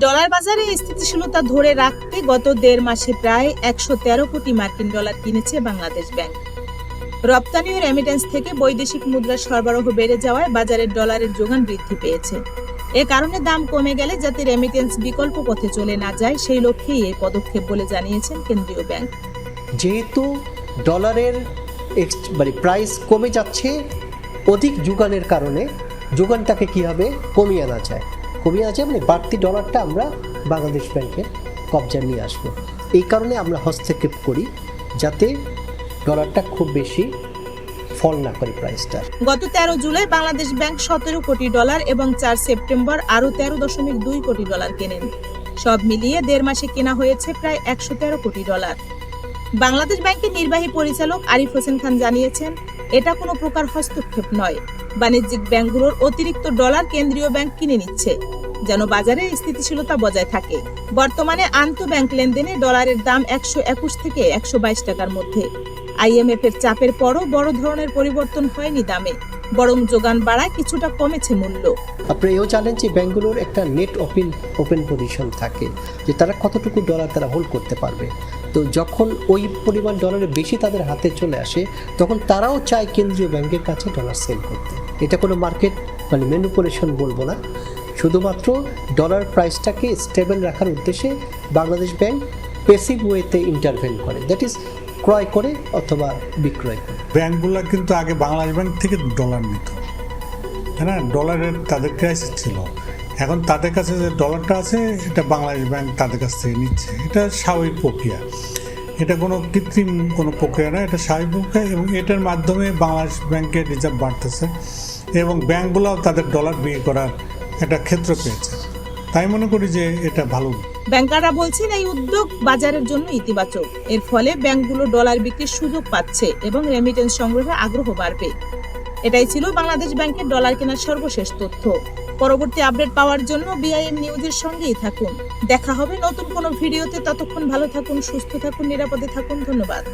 Dollar বাজারে স্থিতিশীলতা ধরে রাখতে গত দেড় মাসে প্রায় একশো তেরো কোটি মার্কিন ডলার কিনেছে বাংলাদেশ ব্যাংক। রপ্তানি ও রেমিটেন্স থেকে বৈদেশিক মুদ্রার সরবরাহ বেড়ে যাওয়ায় বাজারে ডলারের যোগান বৃদ্ধি পেয়েছে। এ কারণে দাম কমে গেলে যাতে রেমিটেন্স বিকল্প পথে চলে না যায়, সেই লক্ষ্যেই এই পদক্ষেপ বলে জানিয়েছেন কেন্দ্রীয় ব্যাংক। যেহেতু ডলারের মানে প্রাইস কমে যাচ্ছে, অধিক যোগানের কারণে যোগানটাকে কীভাবে কমিয়ে আনা যায়? কমিয়ে যায় মানে বাড়তি ডলারটা আমরা বাংলাদেশ ব্যাংকের কবজায় নিয়ে আসব। এই কারণে আমরা হস্তক্ষেপ করি, যাতে ডলারটা খুব বেশি ফল না করে প্রাইসটা গত তেরো জুলাই বাংলাদেশ ব্যাংক সতেরো কোটি ডলার এবং চার সেপ্টেম্বর আরও তেরো দশমিক দুই কোটি ডলার কেনেন। সব মিলিয়ে দেড় মাসে কেনা হয়েছে প্রায় একশো তেরো কোটি ডলার বাংলাদেশ ব্যাংকের নির্বাহী পরিচালক আরিফ হোসেন খান জানিয়েছেন, এটা কোনো প্রকার হস্তক্ষেপ নয়। বাণিজ্যিক ব্যাংকগুলোর অতিরিক্ত ডলার কেন্দ্রীয় ব্যাংক কিনে নিচ্ছে, যেন বাজারে স্থিতিশীলতা বজায় থাকে। বর্তমানে আন্তঃব্যাংক লেনদেনে ডলারের দাম একশো একুশ থেকে একশো বাইশ টাকার মধ্যে। আইএমএফ এর চাপের পরও বড় ধরনের পরিবর্তন হয়নি দামে, বরং যোগান বাড়ায় কিছুটা কমেছে মূল্য। আপনি এও জানেন যে ব্যাঙ্কগুলোর একটা নেট ওপেন ওপেন পজিশন থাকে, যে তারা কতটুকু ডলার তারা হোল্ড করতে পারবে। তো যখন ওই পরিমাণ ডলারের বেশি তাদের হাতে চলে আসে, তখন তারাও চায় কেন্দ্রীয় ব্যাংকের কাছে ডলার সেল করতে। এটা কোনো মার্কেট মানে ম্যানুপুলেশন বলব না। শুধুমাত্র ডলার প্রাইসটাকে স্টেবল রাখার উদ্দেশ্যে বাংলাদেশ ব্যাংক পেসিভ ওয়েতে ইন্টারভেন করে। দ্যাট ইজ ক্রয় করে অথবা বিক্রয় করে। ব্যাংকগুলো কিন্তু আগে বাংলাদেশ ব্যাংক থেকে ডলার নিত। হ্যাঁ ডলারের তাদের ক্রাইসিস ছিল। এখন তাদের কাছে যে ডলারটা আছে, এটা বাংলাদেশ ব্যাংক তাদের কাছ থেকে নিচ্ছে। এটা স্বাভাবিক প্রক্রিয়া। এটা কোনো কৃত্রিম কোনো প্রক্রিয়া না এটা স্বাভাবিক প্রক্রিয়া এবং এটার মাধ্যমে বাংলাদেশ ব্যাংকের রিজার্ভ বাড়তেছে এবং ব্যাংকগুলোও তাদের ডলার বিয়ে করার একটা ক্ষেত্র পেয়েছে। তাই মনে করি যে এটা ভালো। ব্যাংকাররা বলছেন এই উদ্যোগ বাজারের জন্য ইতিবাচক। এর ফলে ব্যাংকগুলো ডলার বিক্রির সুযোগ পাচ্ছে এবং রেমিটেন্স সংগ্রহে আগ্রহ বাড়বে। এটাই ছিল বাংলাদেশ ব্যাংকের ডলার কেনার সর্বশেষ তথ্য। পরবর্তী আপডেট পাওয়ার জন্য বিআইএম নিউজের সঙ্গেই থাকুন। দেখা হবে নতুন কোনো ভিডিওতে। ততক্ষণ ভালো থাকুন, সুস্থ থাকুন, নিরাপদে থাকুন। ধন্যবাদ।